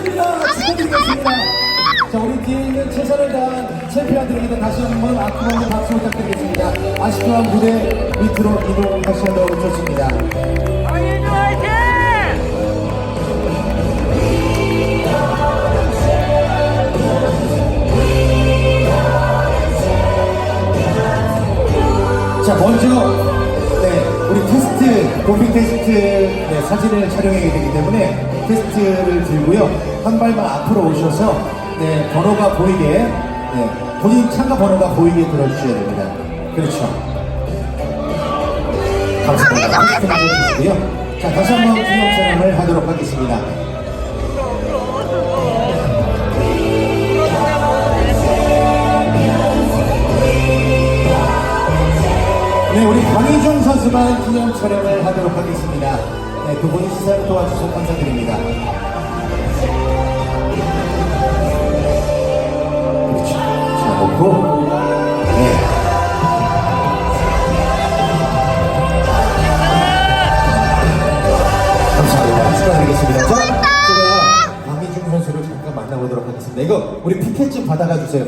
축하드립니다. 축하드리겠습니다. 자, 우리 뒤에 있는 최선을 다한 챔피언들에게 다시 한번 아낌 없는 박수 부탁드리겠습니다. 아쉽지만 무대 밑으로 이동하셔도 좋습니다. 황인주 화이팅! 자, 먼저, 도핑 테스트 네, 사진을 촬영해야 되기 때문에 테스트를 들고요. 한 발만 앞으로 오셔서, 네, 번호가 보이게, 네, 본인 참가 번호가 보이게 들어주셔야 됩니다. 그렇죠. 감사합니다. 테스트 해주시고요. 자, 다시 한번 기념 촬영을 하도록 하겠습니다. 네, 우리 강희종 선수만 기념 촬영을 하도록 하겠습니다. 네, 두 분이 시사를 도와주셔서 감사드립니다. 그렇죠. 자, 놓고, 네. 감사합니다. 축하드리겠습니다. 자, 제가 강희종 선수를 잠깐 만나보도록 하겠습니다. 이거 우리 피켓 좀 받아가 주세요.